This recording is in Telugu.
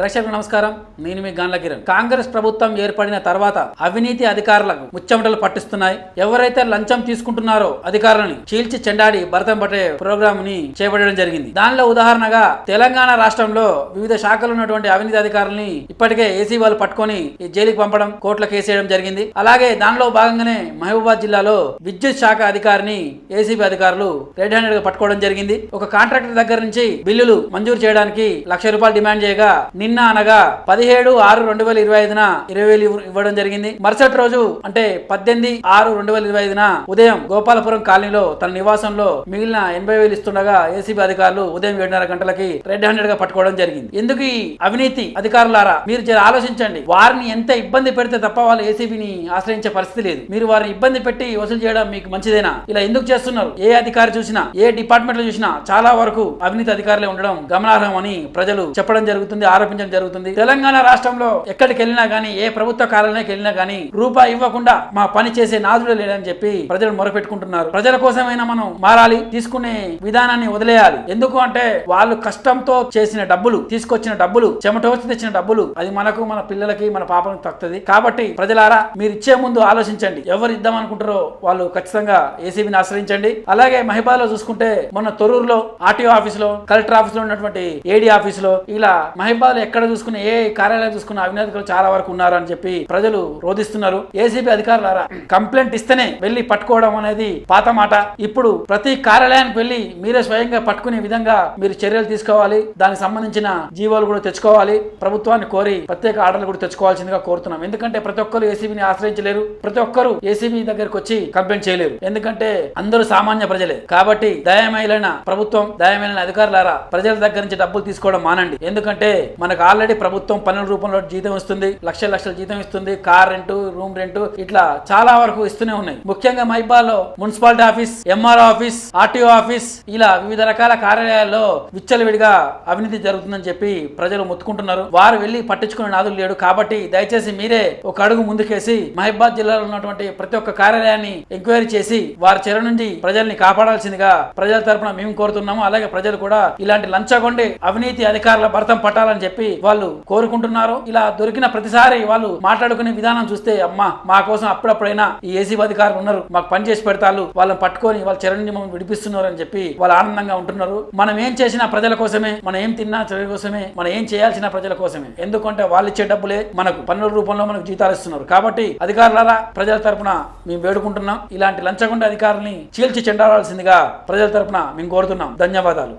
ప్రేక్షకులకు నమస్కారం. నేను మీ గాన్ల కిరణ్. కాంగ్రెస్ ప్రభుత్వం ఏర్పడిన తర్వాత అవినీతి అధికారులకు ముచ్చమటలు పట్టిస్తున్నాయి. ఎవరైతే లంచం తీసుకుంటున్నారో అధికారులని చీల్చి చెండాడి భరతం పట్టే ప్రోగ్రామ్ని చేపట్టడం జరిగింది. దానిలో ఉదాహరణగా తెలంగాణ రాష్ట్రంలో వివిధ శాఖలు ఉన్నటువంటి అవినీతి అధికారులని ఇప్పటికే ఏసీ వాళ్ళు పట్టుకొని ఈ జైలుకి పంపడం కోర్టులకు కేసేయడం జరిగింది. అలాగే దానిలో భాగంగానే మహబూబాద్ జిల్లాలో విద్యుత్ శాఖ అధికారిని ఏసీబీ అధికారులు రెడ్ హ్యాండెడ్గా పట్టుకోవడం జరిగింది. ఒక కాంట్రాక్టర్ దగ్గర నుంచి బిల్లులు మంజూరు చేయడానికి లక్ష రూపాయలు డిమాండ్ చేయగా నిన్న అనగా పదిహేడు ఆరు రెండు వేల ఇరవై ఐదున ఇరవై వేలు ఇవ్వడం జరిగింది. మరుసటి రోజు అంటే పద్దెనిమిది ఆరు రెండు వేల ఇరవై ఐదున ఉదయం గోపాలపురం కాలనీలో తన నివాసంలో మిగిలిన ఎనభై వేలు ఇస్తుండగా ఏసీబీ అధికారులు ఉదయం ఏడున్నర గంటలకి రెడ్ హ్యాండెడ్గా పట్టుకోవడం జరిగింది. ఎందుకు ఈ అవినీతి అధికారులారా? మీరు ఆలోచించండి. వారిని ఎంత ఇబ్బంది పెడితే తప్ప వాళ్ళు ఏసీబీని ఆశ్రయించే పరిస్థితి లేదు. మీరు వారిని ఇబ్బంది పెట్టి వసూలు చేయడం మీకు మంచిదేనా? ఇలా ఎందుకు చేస్తున్నారు? ఏ అధికారి చూసినా ఏ డిపార్ట్మెంట్లో చూసినా చాలా వరకు అవినీతి అధికారులే ఉండడం గమనార్హం అని ప్రజలు చెప్పడం జరుగుతుంది ప్రపంచం జరుగుతుంది. తెలంగాణ రాష్ట్రంలో ఎక్కడికి వెళ్ళినా గానీ ఏ ప్రభుత్వ కార్యాలయానికి వెళ్ళినా గానీ రూపాయి ఇవ్వకుండా మా పని చేసే నాదుడు లేడని చెప్పి ప్రజలు మొరపెట్టుకుంటున్నారు. ప్రజల కోసమైనా మనం మారాలి తీసుకునే విధానాన్ని వదిలేయాలి. ఎందుకు అంటే వాళ్ళు కష్టంతో చేసిన డబ్బులు తీసుకొచ్చిన డబ్బులు చెమటోచి తెచ్చిన డబ్బులు అది మనకు మన పిల్లలకి మన పాపలకు తక్కుతుంది. కాబట్టి ప్రజలారా మీరు ఇచ్చే ముందు ఆలోచించండి. ఎవరు ఇద్దాం అనుకుంటారో వాళ్ళు ఖచ్చితంగా ఏసీబీని ఆశ్రయించండి. అలాగే మహిబాలో చూసుకుంటే మొన్న తొరూరులో ఆర్టీఓ ఆఫీస్లో కలెక్టర్ ఆఫీస్లో ఉన్నటువంటి ఏడీ ఆఫీస్లో ఇలా మహిబాలో ఎక్కడ చూసుకున్న ఏ కార్యాలయం చూసుకున్న అవినీతికులు చాలా వరకు ఉన్నారు అని చెప్పి ప్రజలు రోధిస్తున్నారు. ఏసీబీ అధికారులారా కంప్లైంట్ ఇస్తేనే వెళ్ళి పట్టుకోవడం అనేది పాత మాట. ఇప్పుడు ప్రతి కార్యాలయానికి వెళ్ళి మీరే స్వయంగా పట్టుకునే విధంగా మీరు చర్యలు తీసుకోవాలి. దానికి సంబంధించిన జీవోలు కూడా తెచ్చుకోవాలి. ప్రభుత్వాన్ని కోరి ప్రత్యేక ఆర్డర్లు కూడా తెచ్చుకోవాల్సిందిగా కోరుతున్నాం. ఎందుకంటే ప్రతి ఒక్కరు ఏసీబీని ఆశ్రయించలేరు. ప్రతి ఒక్కరు ఏసీబీ దగ్గరకు వచ్చి కంప్లైంట్ చేయలేరు. ఎందుకంటే అందరూ సామాన్య ప్రజలే. కాబట్టి దయమైలైన ప్రభుత్వం దయమైలైన అధికారులారా ప్రజల దగ్గర నుంచి డబ్బులు తీసుకోవడం మానండి. ఎందుకంటే మనకు ఆల్రెడీ ప్రభుత్వం పన్నుల రూపంలో జీతం ఇస్తుంది లక్ష లక్షల జీతం ఇస్తుంది కార్ రెంట్ రూమ్ రెంట్ ఇట్లా చాలా వరకు ఇస్తూనే ఉన్నాయి. ముఖ్యంగా మైబాలో municipality office MRO office RTO office ఇలా వివిధ రకాల కార్యాలయాల్లో విచ్చలవిడిగా అవినీతి జరుగుతుందని చెప్పి ప్రజలు మొత్తుకుంటున్నారు. వారు వెళ్ళి పట్టించుకునే నాదులు లేడు కాబట్టి దయచేసి మీరే ఒక అడుగు ముందుకేసి మహిబాద్ జిల్లాలో ఉన్నటువంటి ప్రతి ఒక్క కార్యాలయాన్ని ఎంక్వైరీ చేసి వారి చెర నుండి ప్రజల్ని కాపాడాల్సిందిగా ప్రజల తరపున మేము కోరుతున్నాము. అలాగే ప్రజలు కూడా ఇలాంటి లంచగొండి అవినీతి అధికారుల భర్తం పట్టాలని చెప్పి చెప్పి వాళ్ళు కోరుకుంటున్నారు ఇలా దొరికిన ప్రతిసారి వాళ్ళు మాట్లాడుకునే విధానం చూస్తే అమ్మా మా కోసం అప్పుడప్పుడైనా ఈ ఏసీ అధికారులు ఉన్నారు మాకు పని చేసి పెడతారు వాళ్ళని పట్టుకొని వాళ్ళ చరణ్యం విడిపిస్తున్నారు అని చెప్పి వాళ్ళు ఆనందంగా ఉంటున్నారు. మనం ఏం చేసినా ప్రజల కోసమే మనం ఏం తిన్నా ప్రజల కోసమే మనం ఏం చేయాల్సిన ప్రజల కోసమే. ఎందుకంటే వాళ్ళు ఇచ్చే డబ్బులే మనకు పన్నుల రూపంలో మనకు జీతాలు ఇస్తున్నారు. కాబట్టి అధికారులారా ప్రజల తరపున మేము వేడుకుంటున్నాం. ఇలాంటి లంచగొండ అధికారుల్ని చీల్చి చెండాడాల్సిందిగా ప్రజల తరపున మేము కోరుతున్నాం. ధన్యవాదాలు.